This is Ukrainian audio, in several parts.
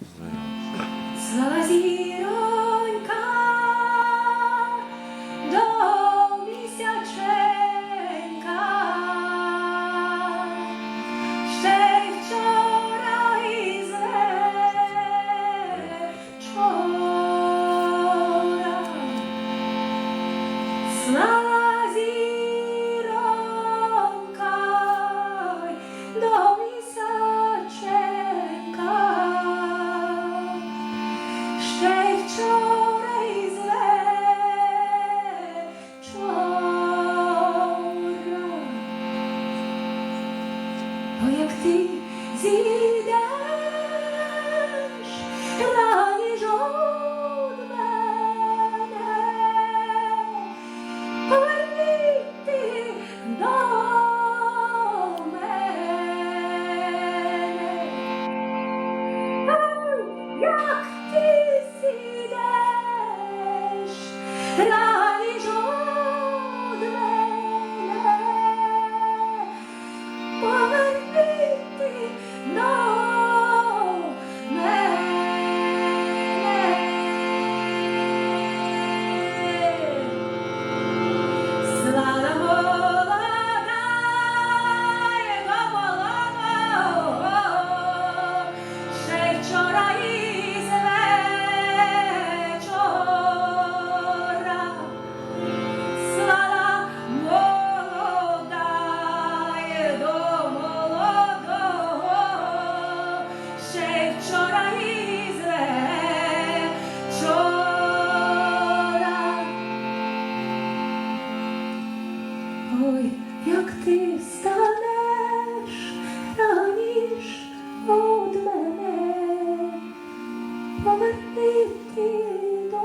Зіронька як ти зійдеш раніш од мене, поверни ти до мене. Ой, як ти зійдеш раніш ще вчора із вечора. Слава молода, до молодого, ще вчора вечора. Ой, як ти станеш поверни ти до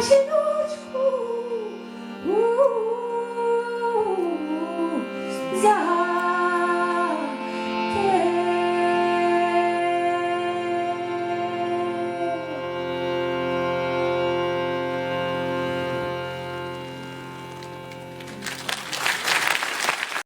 Imagina